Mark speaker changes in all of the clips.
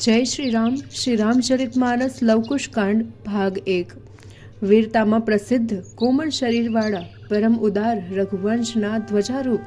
Speaker 1: જય શ્રી રામ શ્રી રામચરિત માનસ લવકુશકાંડ ભાગ એક. વીરતામાં પ્રસિદ્ધ કોમળ શરીરવાળા, પરમ ઉદાર, રઘુવંશના ધ્વજારૂપ,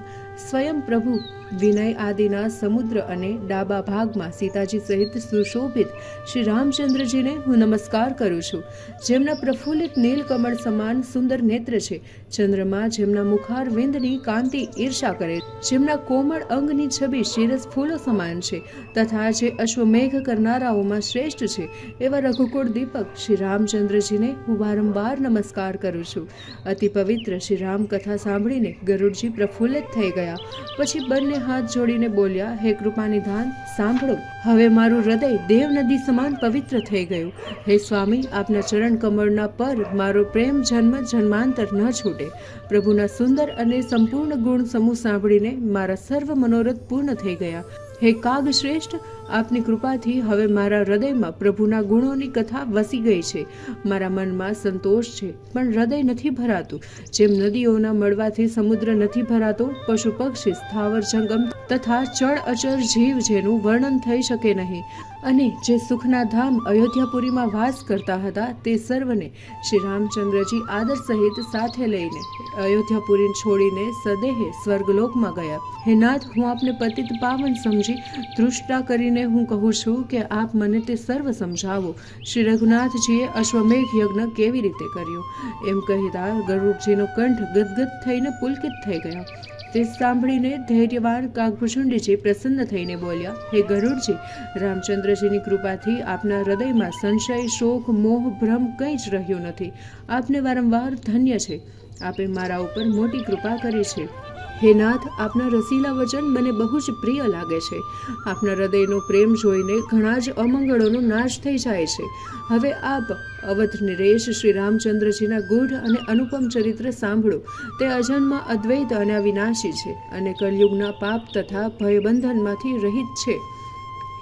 Speaker 1: સ્વયં પ્રભુ વિનય આદિના સમુદ્ર અને ડાબા ભાગમાં સીતાજી સહિત સુશોભિત શ્રી રામચંદ્રજીને હું નમસ્કાર કરું છું. જેમના પ્રફુલ્લિત નીલકમળ સમાન સુંદર નેત્ર છે, ચંદ્રમા જેમના મુખાર વિંદની કાંતિ ઈર્ષા કરે, જેમના કોમળ અંગની છબી શિરસ ફૂલો સમાન છે, તથા જે અશ્વમેઘ કરનારાઓમાં શ્રેષ્ઠ છે, એવા રઘુકુળ દીપક શ્રી રામચંદ્રજીને હું વારંવાર નમસ્કાર કરું છું. અતિ પવિત્ર શ્રી રામકથા સાંભળીને ગરુડજી પ્રફુલ્લિત થઈ ગયા. પછી બંને હાથ જોડીને બોલ્યા, હે કૃપાનિધાન સાંભળો. હવે મારું હૃદય દેવ નદી સમાન પવિત્ર થઈ ગયું. હે સ્વામી, આપના ચરણ કમળના પર મારો પ્રેમ જન્મ જન્માંતર ન છૂટે. પ્રભુના સુંદર અને સંપૂર્ણ ગુણ સમૂહ સાંભળીને મારા સર્વ મનોરથ પૂર્ણ થઈ ગયા. હે કાગ શ્રેષ્ઠ આપની કૃપાથી હવે મારા હૃદયમાં પ્રભુના ગુણોની કથા વસી ગઈ છે. મારા મનમાં સંતોષ છે, પણ હૃદય નથી ભરાતું. જેમ નદીઓના મળવાથી સમુદ્ર નથી ભરાતો, પશુ પક્ષી, સ્થાવર જંગમ તથા ચળ અચર જીવ જેનું વર્ણન થઈ શકે નહીં. અને જે સુખના ધામ અયોધ્યાપુરીમાં વાસ કરતા હતા, તે સર્વને શ્રી રામચંદ્રજી આદર સહિત સાથે લઈને અયોધ્યાપુરી છોડીને સદેહે સ્વર્ગલોકમાં ગયા. હે નાથ, હું આપને પતિત પાવન સમજી તૃષ્ણા કરીને હું કહું છું કે આપ મને તે સર્વ સમજાવો. શ્રી રઘુનાથજીએ અશ્વમેઘ યજ્ઞ કેવી રીતે કર્યો? એમ કહેતા ગરુડજીનો કંઠ ગદગદ થઈને પુલકિત થઈ ગયો. તે સાંભળીને ધૈર્યવાન કાગભૂષુંડીજી પ્રસન્ન થઈને બોલ્યા, હે ગરુડજી, રામચંદ્રજીની કૃપાથી આપના હૃદયમાં સંશય, શોક, મોહ, ભ્રમ કંઈ જ રહ્યું નથી. આપને વારંવાર ધન્ય છે. આપે મારા ઉપર મોટી કૃપા કરી છે. હે નાથ, આપના રસીલા વચન મને બહુ જ પ્રિય લાગે છે. આપના હૃદયનો પ્રેમ જોઈને ઘણા જ અમંગળોનો નાશ થઈ જાય છે. હવે આપ અવધ નિરેશ શ્રી રામચંદ્રજીના ગૂઢ અને અનુપમ ચરિત્ર સાંભળો. તે અજન્મ અદ્વૈત અને અવિનાશી છે અને કલયુગના પાપ તથા ભયબંધનમાંથી રહિત છે.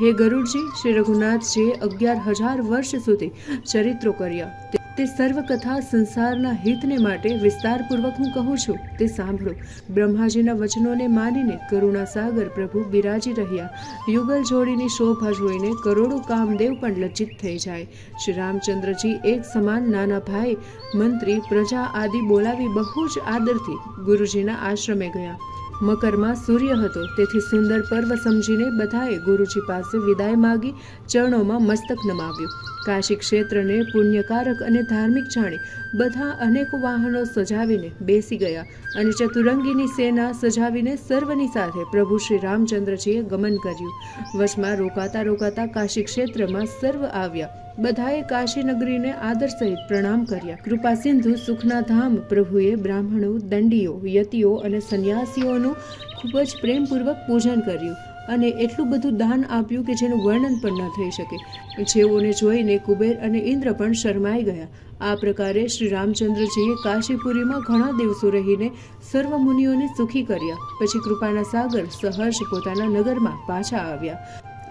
Speaker 1: હે ગરુડજી, શ્રી રઘુનાથજીએ અગિયાર હજાર વર્ષ સુધી ચરિત્રો કર્યા. તે- સર્વકથા સર્વ કથા સંસારના હિતને માટે વિસ્તારપૂર્વક હું કહું છું. તે સાંભળો. બ્રહ્માજીના વચનોને માનીને કરુણા સાગર પ્રભુ બિરાજી રહ્યા. યુગલ જોડીની શોભા જોઈને કરોડો કામદેવ પણ લજ્જિત થઈ જાય. શ્રી રામચંદ્રજી એક સમાન નાના ભાઈ, મંત્રી, પ્રજા આદિ બોલાવી બહુ જ આદરથી ગુરુજીના આશ્રમે ગયા. મકરમાં સૂર્ય હતો. તેથી સુંદર પર્વ સમજીને બધાએ ગુરુજી પાસે વિદાય માગી ચરણોમાં મસ્તક નમાવ્યું. કાશી ક્ષેત્રને પુણ્યકારક અને ધાર્મિક જાણી બધા અનેક વાહનો સજાવીને બેસી ગયા અને ચતુરંગીની સેના સજાવીને સર્વની સાથે પ્રભુ શ્રી રામચંદ્રજીએ ગમન કર્યું. વચમાં રોકાતા રોકાતા કાશી ક્ષેત્રમાં સર્વ આવ્યા. બધાએ કાશીનગરીને આદર સહિત પ્રણામ કર્યા. કૃપા સિંધુ સુખના ધામ પ્રભુએ બ્રાહ્મણો, દંડીઓ, યતિઓ અને સંન્યાસીઓનું ખૂબ જ પ્રેમપૂર્વક પૂજન કર્યું અને એટલું બધું દાન આપ્યું કે જેનું વર્ણન પણ ન થઈ શકે. જેઓને જોઈને કુબેર અને ઇન્દ્ર પણ શરમાઈ ગયા. આ પ્રકારે શ્રી રામચંદ્રજીએ કાશીપુરીમાં ઘણા દિવસો રહીને સર્વ મુનિઓને સુખી કર્યા. પછી કૃપાના સાગર સહર્ષ પોતાના નગરમાં પાછા આવ્યા.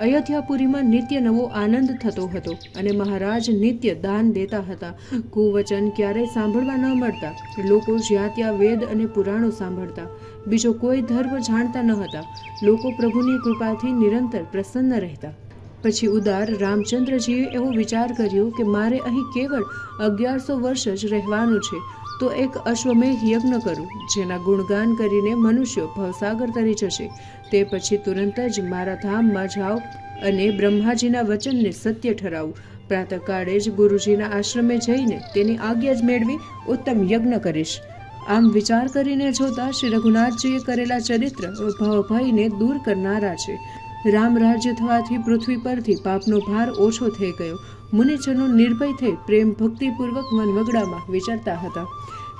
Speaker 1: અયોધ્યાપુરીમાં નિત્ય નવો આનંદ થતો હતો અને મહારાજ નિત્ય દાન દેતા હતા. કુવચન ક્યારેય સાંભળવા ન મળતા. લોકો જ્યાં ત્યાં વેદ અને પુરાણો સાંભળતા. બીજો કોઈ ધર્મ જાણતા ન હતા. લોકો પ્રભુની કૃપાથી નિરંતર પ્રસન્ન રહેતા. પછી ઉદાર રામચંદ્રજીએ એવો વિચાર કર્યો કે મારે અહીં કેવળ અગિયારસો વર્ષ જ રહેવાનું છે. તો એક અશ્વમેઘ યજ્ઞ કરું, જેના ગુણગાન કરીને મનુષ્યો ભવસાગર તરી જશે. તે પછી તુરંત જ મારા ધામમાં જાઓ અને બ્રહ્માજીના વચનને સત્ય ઠરાવું. પ્રાતઃકાળે જ ગુરુજીના આશ્રમે જઈને તેની આજ્ઞા જ મેળવી ઉત્તમ યજ્ઞ કરીશ. આમ વિચાર કરીને જોતા શ્રી રઘુનાથજીએ કરેલા ચરિત્ર ભવભયને દૂર કરનારા છે. રામ રાજ્ય થવાથી પૃથ્વી પરથી પાપનો ભાર ઓછો થઈ ગયો. મુનિજનો નિર્ભય થઈ પ્રેમ ભક્તિપૂર્વક મનવગડામાં વિચારતા હતા.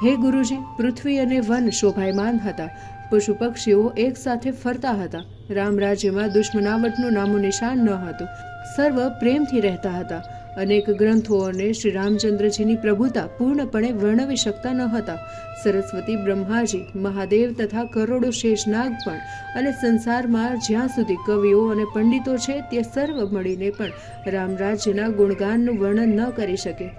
Speaker 1: હે ગુરુજી, પૃથ્વી અને વન શોભાયમાન હતા. પશુ પક્ષીઓ એકસાથે ફરતા હતા. રામ રાજ્યમાં દુશ્મનાવટનું નામો નિશાન ન હતું. સર્વ પ્રેમથી રહેતા હતા. અનેક ગ્રંથો અને શ્રી રામચંદ્રજીની પ્રભુતા પૂર્ણપણે વર્ણવી શકતા ન હતા. સરસ્વતી બ્રહ્માજી, મહાદેવ તથા કરોડો શેષનાગ પણ અને સંસારમાં જ્યાં સુધી કવિઓ અને પંડિતો છે તે સર્વ મળીને પણ રામરાજ્યના ગુણગાનનું વર્ણન ન કરી શકે.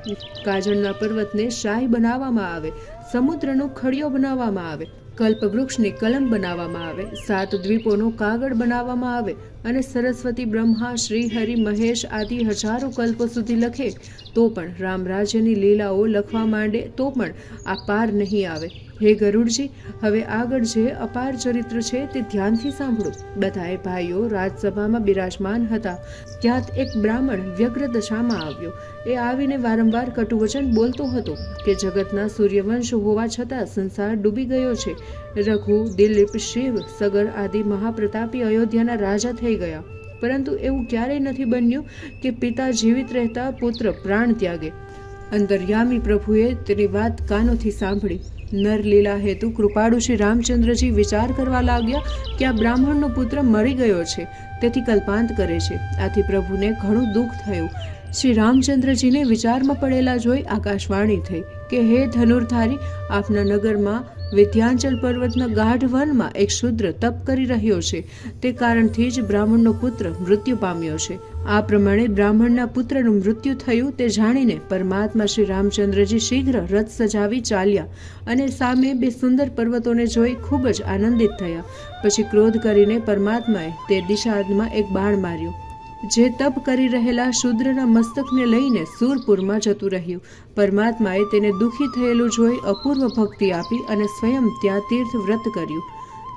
Speaker 1: કાજળના પર્વતને શાહી બનાવવામાં આવે, સમુદ્રનો ખડિયો બનાવવામાં આવે કલ્પવૃક્ષની કલમ બનાવવામાં આવે, સાત દ્વીપોનો કાગળ બનાવવામાં આવે અને સરસ્વતી, બ્રહ્મા શ્રી હરિ મહેશ આદિ હજારો કલ્પો સુધી લખે, તો પણ રામ રાજ્યની લીલાઓ લખવા માંડે તો પણ આ પાર નહીં આવે. હે ગરુડજી, હવે આગળ જે અપાર ચરિત્ર છે તે ધ્યાનથી સાંભળો. બધાએ ભાઈઓ રાજસભામાં બિરાજમાન હતા. ત્યાં એક બ્રાહ્મણ વ્યગ્ર દશામાં આવ્યો. એ આવીને વારંવાર કટુવચન બોલતો હતો કે જગતના સૂર્યવંશ હોવા છતાં સંસાર ડૂબી ગયો છે. રઘુ, દિલીપ, શિવ, સગર આદિ મહાપ્રતાપી અયોધ્યાના રાજા થઈ ગયા. પરંતુ એવું ક્યારેય નથી બન્યું કે પિતા જીવિત રહેતા પુત્ર પ્રાણ ત્યાગે. અંતર્યામી પ્રભુએ તેની વાત કાનોથી સાંભળી. નરલીલા હેતુ કૃપાળુ શ્રી રામચંદ્રજી વિચાર કરવા લાગ્યા કે આ બ્રાહ્મણનો પુત્ર મરી ગયો છે. તેથી કલ્પાંત કરે છે. આથી પ્રભુને ઘણું દુઃખ થયું. શ્રી રામચંદ્રજીને વિચારમાં પડેલા જોઈ આકાશવાણી થઈ કે, હે ધનુર્ધારી, આપના નગરમાં વિધ્યાંચલ પર્વતના ગાઢ વનમાં એક શુદ્ર તપ કરી રહ્યો છે. તે કારણથી જ બ્રાહ્મણનો પુત્ર મૃત્યુ પામ્યો છે. આ પ્રમાણે બ્રાહ્મણના પુત્રનું મૃત્યુ થયું તે જાણીને પરમાત્મા શ્રી રામચંદ્રજી શીઘ્ર રથ સજાવી ચાલ્યા અને સામે બે સુંદર પર્વતોને જોઈ ખૂબ જ આનંદિત થયા. પછી ક્રોધ કરીને પરમાત્માએ તે દિશામાં એક બાણ માર્યું. જે તપ કરી રહેલા શૂદ્રના મસ્તકને લઈને સુરપુરમાં જતું રહ્યું. પરમાત્માએ તેને દુઃખી થયેલું જોઈ અપૂર્વ ભક્તિ આપી અને સ્વયં ત્યાં તીર્થ વ્રત કર્યું.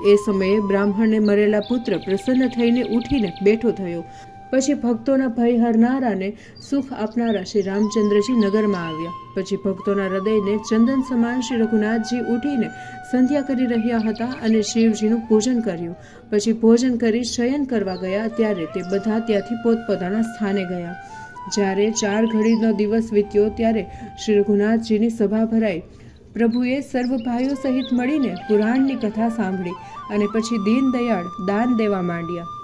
Speaker 1: એ સમયે બ્રાહ્મણને મરેલા પુત્ર પ્રસન્ન થઈને ઉઠીને બેઠો થયો. પછી ભક્તોના ભય હરનારાને સુખ આપનારા શ્રી રામચંદ્રજી નગરમાં આવ્યા. પછી ભક્તોના હૃદયને ચંદન સમાન શ્રી રઘુનાથજી ઉઠીને સંધ્યા કરી રહ્યા હતા અને શિવજીનું પૂજન કર્યું. પછી ભોજન કરી શયન કરવા ગયા ત્યારે તે બધા ત્યાંથી પોતપોતાના સ્થાને ગયા. જ્યારે ચાર ઘડીનો દિવસ વીત્યો ત્યારે શ્રી રઘુનાથજીની સભા ભરાઈ. પ્રભુએ સર્વ ભાઈઓ સહિત મળીને પુરાણની કથા સાંભળી અને પછી દીનદયાળ દાન દેવા માંડ્યા.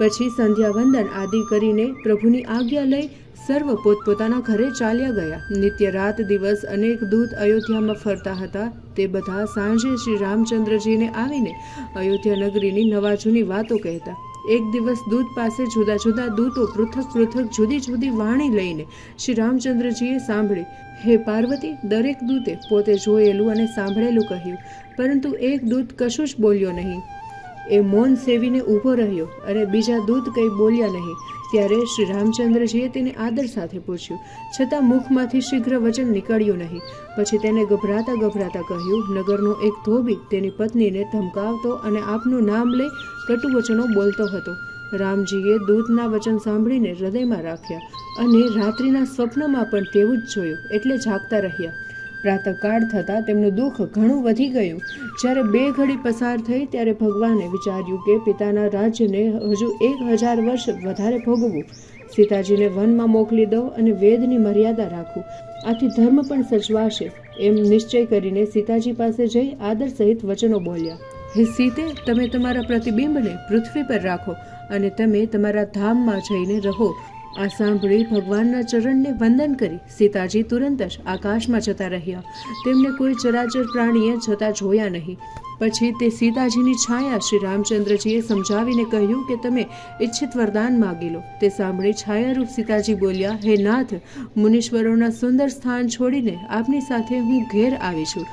Speaker 1: પછી સંધ્યા વંદન આદિ કરીને પ્રભુની આજ્ઞા લઈ સર્વ પોતપોતાના ઘરે ચાલ્યા ગયા. નિત્ય રાત દિવસ અનેક દૂત અયોધ્યામાં ફરતા હતા. તે બધા સાંજે શ્રી રામચંદ્રજીને આવીને અયોધ્યા નગરીની નવા જૂની વાતો કહેતા. એક દિવસ દૂત પાસે જુદા જુદા દૂતો પૃથક પૃથક જુદી જુદી વાણી લઈને શ્રી રામચંદ્રજીએ સાંભળી. હે પાર્વતી, દરેક દૂતે પોતે જોયેલું અને સાંભળેલું કહ્યું. પરંતુ એક દૂત કશું જ બોલ્યો નહીં. એ મૌન સેવીને ઊભો રહ્યો અને બીજા દૂત કંઈ બોલ્યા નહીં. ત્યારે શ્રી રામચંદ્રજીએ તેને આદર સાથે પૂછ્યું. છતાં મુખમાંથી શીઘ્ર વચન નીકળ્યું નહીં. પછી તેને ગભરાતા ગભરાતા કહ્યું, નગરનો એક ધોબી તેની પત્નીને ધમકાવતો અને આપનું નામ લઈ કટુ વચનો બોલતો હતો. રામજીએ દૂતના વચન સાંભળીને હૃદયમાં રાખ્યા અને રાત્રિના સ્વપ્નમાં પણ તેવું જ જોયું, એટલે જાગતા રહ્યા. પ્રાતઃકાળ થતાં તેમનું દુઃખ ઘણું વધી ગયું. જ્યારે બે ઘડી પસાર થઈ ત્યારે ભગવાને વિચાર્યું કે પિતાના રાજ્યને હજુ એક હજાર વર્ષ વધારે ભોગવવું. સીતાજીને વનમાં મોકલી દઉં અને વેદની મર્યાદા રાખું. આથી ધર્મ પણ સચવાશે એમ નિશ્ચય કરીને સીતાજી પાસે જઈ આદર સહિત વચનો બોલ્યા. હે સીતે, તમે તમારા પ્રતિબિંબને પૃથ્વી પર રાખો અને તમે તમારા ધામમાં જઈને રહો. આ સાંભળી ભગવાનના ચરણને વંદન કરી સીતાજી તુરંત જ આકાશમાં જતા રહ્યા. તેમને કોઈ ચરાચર પ્રાણીએ જતા જોયા નહીં. પછી તે સીતાજીની છાયા શ્રી રામચંદ્રજીએ સમજાવીને કહ્યું કે તમે ઈચ્છિત વરદાન માગી લો. તે સાંભળી છાયારૂપ સીતાજી બોલ્યા, હે નાથ, મુનીશ્વરોના સુંદર સ્થાન છોડીને આપની સાથે હું ઘેર આવી છું.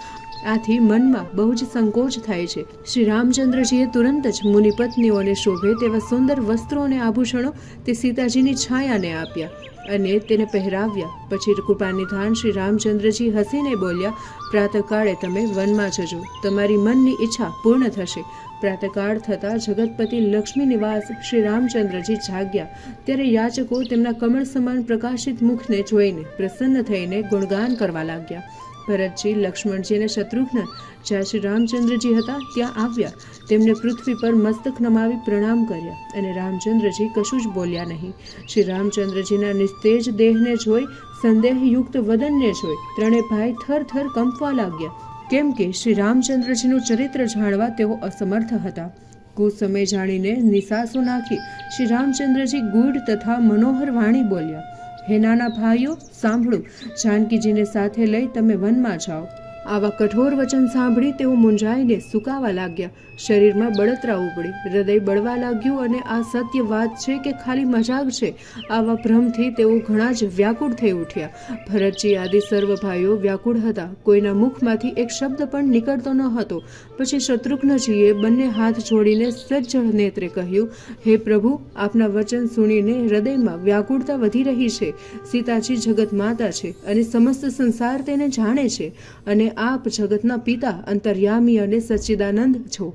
Speaker 1: આથી મનમાં બહુ જ સંકોચ થાય છે. શ્રી રામચંદ્રજીએ તુરંત જ મુનિ પત્નીઓને શોભે તેવા સુંદર વસ્ત્રો અને આભૂષણો તે સીતાજીની છાયાને આપ્યા અને તેને પહેરાવ્યા. પછી કૃપાનિધાન શ્રી રામચંદ્રજી હસીને બોલ્યા, પ્રાતકાળે તમે વનમાં જજો. તમારી મનની ઈચ્છા પૂર્ણ થશે. પ્રાતકાળ થતાં જગતપતિ લક્ષ્મી નિવાસ શ્રી રામચંદ્રજી જાગ્યા. ત્યારે યાચકો તેમના કમળ સમાન પ્રકાશિત મુખને જોઈને પ્રસન્ન થઈને ગુણગાન કરવા લાગ્યા. ભરતજી, લક્ષ્મણજી અને શત્રુઘ્ન જ્યાં શ્રી રામચંદ્રજી હતા, ત્યાં આવ્યા. તેમને પૃથ્વી પર મસ્તક નમાવી પ્રણામ કર્યા અને રામચંદ્રજી કશું જ બોલ્યા નહીં. શ્રી રામચંદ્રજીના નિસ્તેજ દેહને જોઈ, સંદેહયુક્ત વદનને જોઈ ત્રણે ભાઈ થર થર કંપવા લાગ્યા. કેમ કે શ્રી રામચંદ્રજીનું ચરિત્ર જાણવા તેઓ અસમર્થ હતા. કુસમય જાણીને નિસાસો નાખી શ્રી રામચંદ્રજી ગૂઢ તથા મનોહર વાણી બોલ્યા. હે નાના ભાઈઓ સાંભળો. જાનકીજીને સાથે લઈ તમે વનમાં જાઓ. આવા કઠોર વચન સાંભળી તેઓ મૂંઝાઈને સુકાવા લાગ્યા. શરીરમાં બળતરા ઉપડી. હૃદય બળવા લાગ્યું અને આ સત્ય વાત છે કે ખાલી મજાક છે? આવા ભ્રમથી તેઓ ઘણા જ વ્યાકુળ થઈ ઉઠ્યા. ભરતજી આદિ સર્વ ભાઈઓ વ્યાકુળ હતા. કોઈના મુખમાંથી એક શબ્દ પણ નીકળતો ન હતો. પછી શત્રુઘ્નજીએ બંને હાથ જોડીને સજ્જળ નેત્રે કહ્યું, હે પ્રભુ, આપના વચન સુણીને હૃદયમાં વ્યાકુળતા વધી રહી છે. સીતાજી જગત માતા છે અને સમસ્ત સંસાર તેને જાણે છે. અને આપ જગતના પિતા અંતર્યામી અને સચ્ચિદાનંદ છો.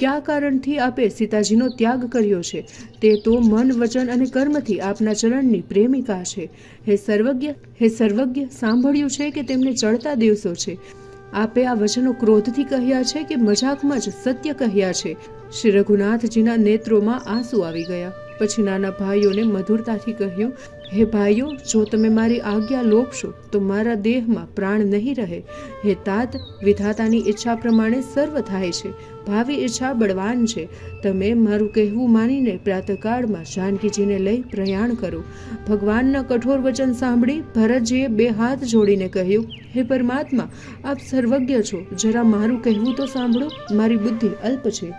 Speaker 1: કયા કારણથી આપે સીતાજીનો ત્યાગ કર્યો છે? તે તો મન, વચન અને કર્મથી આપના ચરણની પ્રેમિકા છે. હે સર્વજ્ઞ હે સર્વજ્ઞ, સાંભળ્યું છે કે તેમને ચડતા દિવસો છે. આપે આ વચનો ક્રોધથી કહ્યા છે કે મજાકમાં જ સત્ય કહ્યા છે? શ્રી રઘુનાથજીના નેત્રોમાં આંસુ આવી ગયા. પછી નાના ભાઈઓને મધુરતાથી કહ્યું હે ભાઈઓ, જો તમે મારી આજ્ઞા લોપશો, તો મારા દેહમાં પ્રાણ નહીં રહે. હે તાત, વિધાતાની ઈચ્છા પ્રમાણે સર્વ થાય છે. ભાવિ ઈચ્છા બળવાન છે. તમે મારું કહેવું માનીને પ્રાતકાળમાં જાનકીજીને લઈ પ્રયાણ કરો. ભગવાનના કઠોર વચન સાંભળી ભરતજીએ બે હાથ જોડીને કહ્યું, હે પરમાત્મા, આપ સર્વજ્ઞ છો. જરા મારું કહેવું તો સાંભળો. મારી બુદ્ધિ અલ્પ છે.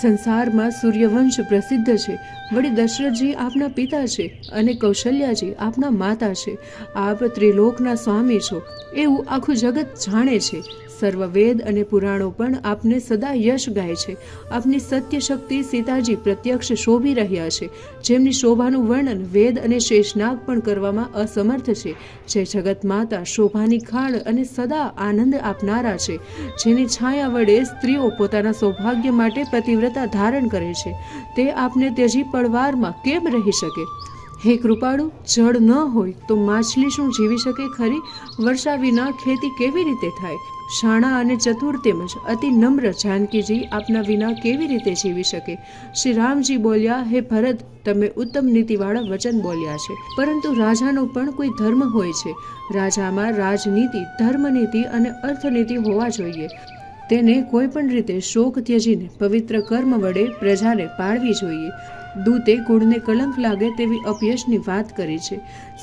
Speaker 1: સંસારમાં સૂર્યવંશ પ્રસિદ્ધ છે. વળી દશરથજી આપના પિતા છે અને કૌશલ્યાજી આપના માતા છે. આપ ત્રિલોકના સ્વામી છો. એવું આખું જગત જાણે છે. સર્વવેદ અને પુરાણો પણ આપને સદા યશ ગાય છે. આપની સત્ય શક્તિ સીતાજી પ્રત્યક્ષ શોભી રહ્યા છે. જેમની શોભાનું વર્ણન વેદ અને શેષનાગ પણ કરવામાં અસમર્થ છે. જે જગત માતા શોભાની ખાણ અને સદા આનંદ આપનારા છે. જેની છાયા વડે સ્ત્રીઓ પોતાના સૌભાગ્ય માટે પતિવ્રતા ધારણ કરે છે. તે આપને ત્યજી પડવારમાં કેમ રહી શકે? હે કૃપાળુ, જળ ન હોય તો માછલી શું જીવી શકે ખરી? વર્ષા વિના ખેતી કેવી રીતે થાય? શાણા અને ચતુર તેમજ અતિ નમ્ર જાનકીજી આપના વિના કેવી રીતે જીવી શકે? શ્રી રામજી બોલ્યા, હે ભરત, તમે ઉત્તમ નીતિવાળા વચન બોલ્યા છે. પરંતુ રાજાનો પણ કોઈ ધર્મ હોય છે. રાજામાં રાજનીતિ, ધર્મનીતિ અને અર્થનીતિ હોવા જોઈએ. તેને કોઈ પણ રીતે શોક ત્યજીને પવિત્ર કર્મ વડે પ્રજાને પાળવી જોઈએ. દૂતે કુળને કલંક લાગે તેવી અપયશની વાત કરી છે.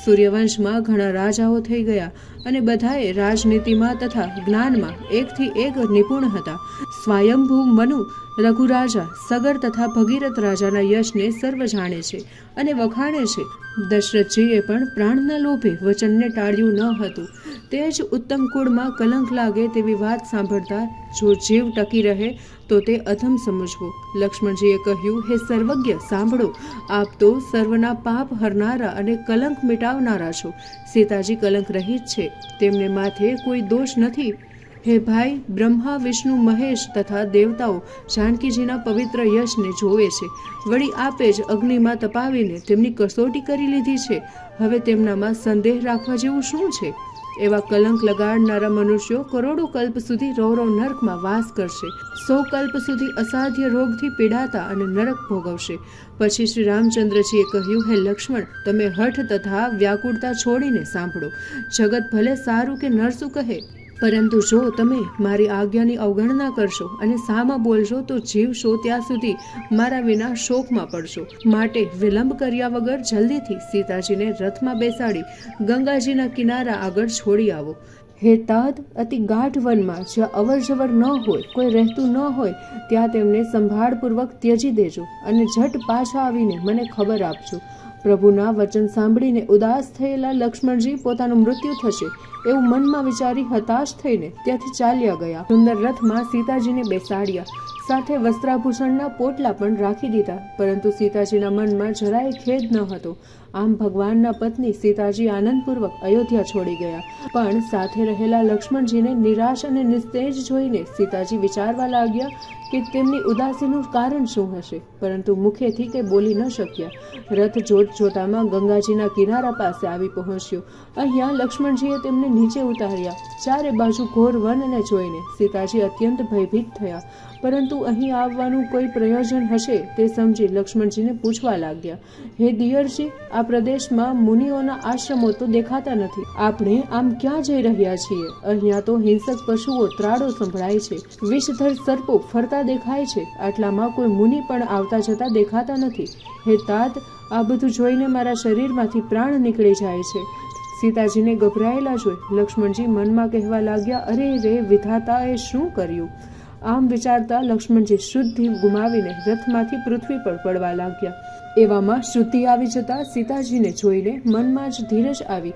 Speaker 1: સૂર્યવંશમાં ઘણા રાજાઓ થઈ ગયા અને બધાએ રાજનીતિમાં તથા જ્ઞાનમાં એકથી એક નિપુણ હતા. સ્વયંભૂ મનુ રઘુરાજા, સગર તથા ભગીરથ રાજાના યશને સર્વ જાણે છે અને વખાણે છે. દશરથજીએ પણ પ્રાણના લોભે વચનને ટાળ્યું ન હતું. તે જ ઉત્તમ કુળમાં કલંક લાગે તેવી વાત સાંભળતા જો જીવ ટકી રહે તો તે અધમ સમજવો. લક્ષ્મણજીએ કહ્યું, હે સર્વજ્ઞ, સાંભળો. આપ તો સર્વના પાપ હરનારા અને કલંક મિટાવનારા છો. સીતાજી કલંક રહિત છે. તેમને માથે કોઈ દોષ નથી. હે ભાઈ, બ્રહ્મા, વિષ્ણુ, મહેશ તથા દેવતાઓ જાનકીજીના પવિત્ર યશને જોવે છે. વળી આપે જ અગ્નિમાં તપાવીને તેમની કસોટી કરી લીધી છે. હવે તેમનામાં સંદેહ રાખવા જેવું શું છે? એવા કલંક લગાડનારા મનુષ્યો કરોડો કલ્પ સુધી રૌરવ નરકમાં વાસ કરશે. સો કલ્પ સુધી અસાધ્ય રોગથી પીડાતા અને નરક ભોગવશે. પછી શ્રી રામચંદ્રજીએ કહ્યું, હે લક્ષ્મણ, તમે હઠ તથા વ્યાકુળતા છોડીને સાંભળો. જગત ભલે સારું કે નરસું કહે પરંતુ જો તમે મારી આજ્ઞાની અવગણના કરશો અને સામાં બોલશો તો જીવશો ત્યાં સુધી મારા વિના શોકમાં પડશો. માટે વિલંબ કર્યા વગર જલ્દીથી સીતાજીને રથમાં બેસાડી ગંગાજીના કિનારા આગળ છોડી આવો. હે તાત, અતિ ગાઢ વનમાં જ્યાં અવરજવર ન હોય, કોઈ રહેતું ન હોય, ત્યાં તેમને સંભાળપૂર્વક ત્યજી દેજો અને ઝટ પાછા આવીને મને ખબર આપજો. પ્રભુના વચન સાંભળીને ઉદાસ થયેલા લક્ષ્મણજી પોતાનું મૃત્યુ થશે એવું મનમાં વિચારી હતાશ થઈને ત્યાંથી ચાલ્યા ગયા. સુંદર રથમાં સીતાજીને બેસાડ્યા. સાથે વસ્ત્રાભૂષણના પોટલા પણ રાખી દીધા. પરંતુ સીતાજીના મનમાં જરાય ખેદ ન હતો. આમ ભગવાનના પત્ની સીતાજી આનંદપૂર્વક અયોધ્યા છોડી ગયા. પણ સાથે રહેલા લક્ષ્મણજીને નિરાશ અને નિસ્તેજ જોઈને સીતાજી વિચારવા લાગ્યા કે તેમની ઉદાસીનું કારણ શું હશે? પરંતુ મુખેથી કે બોલી ન શક્યા. રથ જોત જોતામાં ગંગાજીના કિનારા પાસે આવી પહોંચ્યો. અહીંયા લક્ષ્મણજીએ તેમને નીચે ઉતાર્યા. ચારે બાજુ ઘોર વનને જોઈને સીતાજી અત્યંત ભયભીત થયા. પરંતુ અહીં આવવાનું કોઈ પ્રયોજન હશે તે સમજી લક્ષ્મણજીને પૂછવા લાગ્યા, હે દિયરજી આ પ્રદેશમાં મુનિઓના આશ્રમો તો દેખાતા નથી. આપણે આમ ક્યાં જઈ રહ્યા છીએ? અહીંયા તો હિંસક પશુઓ ત્રાડો સંભળાય છે. વિષધર સર્પો ફરતા દેખાય છે. આટલામાં કોઈ મુનિ પણ આવતા જતા દેખાતા નથી. હે તાત, આ બધું જોઈને મારા શરીરમાંથી પ્રાણ નીકળી જાય છે. સીતાજીને ગભરાયેલા જોઈ લક્ષ્મણજી મનમાં કહેવા લાગ્યા, અરે રે, વિધાતાએ શું કર્યું? આમ વિચારતા લક્ષ્મણજી શુદ્ધિ ગુમાવીને રથમાંથી પૃથ્વી પર પડવા લાગ્યા. એવામાં શ્રુતિ આવી જતા સીતાજીને જોઈને મનમાં જ ધીરજ આવી.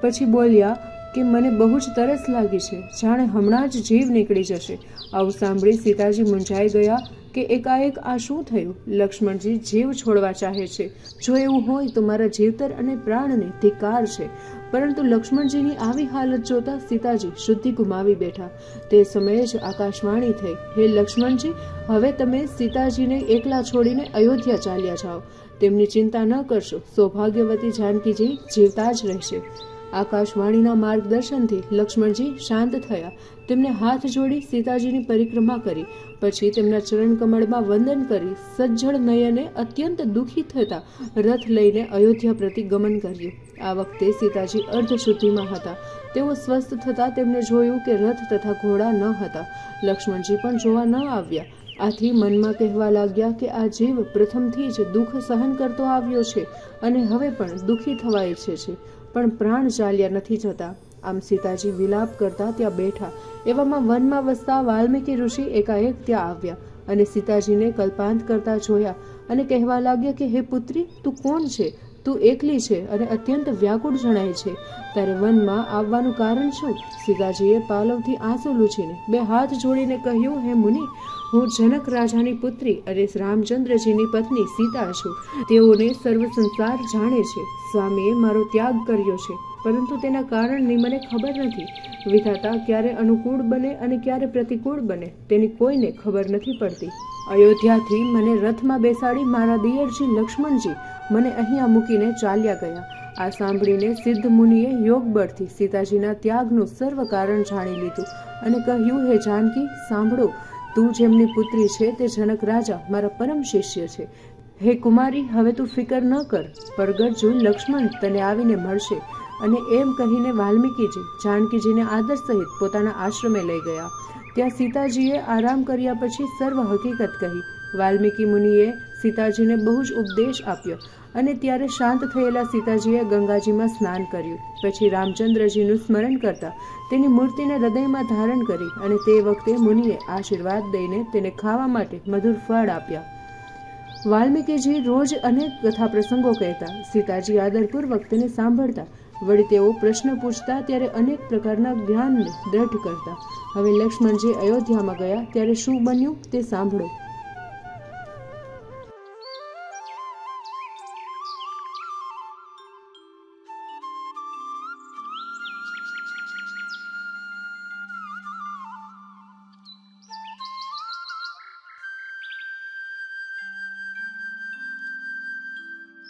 Speaker 1: પછી બોલ્યા કે મને બહુ જ તરસ લાગી છે. જાણે હમણાં જ જીવ નીકળી જશે. આવું સાંભળી સીતાજી મૂંઝાઈ ગયા કે એકાએક આ શું થયું? લક્ષ્મણજી જીવ છોડવા ચાહે છે. જો એવું હોય તો મારા જીવતર અને પ્રાણને ધિકાર છે. પરંતુ લક્ષ્મણજીની આવી હાલત જોતા સીતાજી શુદ્ધિ ગુમાવી બેઠા. તે સમયે જ આકાશવાણી થઈ, હે લક્ષ્મણજી, હવે તમે સીતાજીને એકલા છોડીને અયોધ્યા ચાલ્યા જાઓ. તેમની ચિંતા ન કરશો, સૌભાગ્યવતી જાનકીજી જીવતા જ રહેશે. આકાશવાણીના માર્ગદર્શનથી લક્ષ્મણજી શાંત થયા. તેમને હાથ જોડી સીતાજીની પરિક્રમા કરી. પછી તેમના ચરણ કમળમાં વંદન કરી સજ્જડ નયને અત્યંત દુઃખી થતા રથ લઈને અયોધ્યા પ્રતિ ગમન કર્યું. આ વખતે સીતાજી અર્ધશુદ્ધિમાં હતા. તેઓ સ્વસ્થ થતાં તેમણે જોયું કે રથ તથા ઘોડા ન હતા. લક્ષ્મણજી પણ જોવા ન આવ્યા. આથી મનમાં કહેવા લાગ્યા કે આ જીવ પ્રથમથી જ દુઃખ સહન કરતો આવ્યો છે અને હવે પણ દુઃખી થવા ઈચ્છે છે. પણ પ્રાણ ચાલ્યા નથી જતા. આમ સીતાજી વિલાપ કરતા ત્યાં બેઠા. એવામાં વનમાં વસતા વાલ્મીકી ઋષિ એકાએક ત્યાં આવ્યા અને સીતાજીને કલ્પાંત કરતા જોયા અને કહેવા લાગ્યા કે, હે પુત્રી, તું કોણ છે? તું એકલી છે અને અત્યંત વ્યાકુળ જણાય છે. તારે વનમાં આવવાનું કારણ શું? સીતાજીએ પાલવથી આંસુ લૂછીને બે હાથ જોડીને કહ્યું, હે મુનિ, હું જનક રાજાની પુત્રી અને રામચંદ્રજીની પત્ની સીતા છું. તેઓને સર્વ સંસાર જાણે છે. સ્વામીએ મારો ત્યાગ કર્યો છે. પરંતુ તેના કારણની મને ખબર નથી. વિધાતા ક્યારે અનુકૂળ બને અને ક્યારે પ્રતિકૂળ બને તેની કોઈને ખબર નથી પડતી. અયોધ્યાથી મને રથમાં બેસાડી મારા દિયરજી લક્ષ્મણજી મને અહીંયા મૂકીને ચાલ્યા ગયા. આ સાંભળીને સિદ્ધ મુનિએ યોગ બળથી સીતાજીના ત્યાગનું સર્વ કારણ જાણી લીધું અને કહ્યું, હે જાનકી, સાંભળો. તું જેમની પુત્રી છે તે જનક રાજા, મારા પરમ શિષ્ય છે. હે કુમારી, હવે તું ફિકર ન કર. પરગરજુ લક્ષ્મણ તને આવીને મળશે અને એમ કહીને વાલ્મીકીજી, જાનકીજીને આદર સહિત પોતાના આશ્રમે લઈ ગયા. ત્યાં સીતાજીએ આરામ કર્યા પછી સર્વ હકીકત કહી. વાલ્મીકી મુનિએ સીતાજીને બહુ જ ઉપદેશ આપ્યો. અને ત્યારે શાંત થયેલા સીતાજીએ ગંગાજીમાં સ્નાન કર્યું. પછી રામચંદ્રજીનું સ્મરણ કરતા તેની મૂર્તિને હૃદયમાં ધારણ કરી અને તે વખતે મુનિએ આશીર્વાદ દઈને તેને ખાવા માટે મધુર ફળ આપ્યા. વાલ્મીકીજી રોજ અનેક કથા પ્રસંગો કહેતા. સીતાજી આદરપૂર્વક તેને સાંભળતા. વળી તેઓ પ્રશ્ન પૂછતા ત્યારે અનેક પ્રકારના જ્ઞાનને દ્રઢ કરતા. હવે લક્ષ્મણજી અયોધ્યામાં ગયા ત્યારે શું બન્યું તે સાંભળો.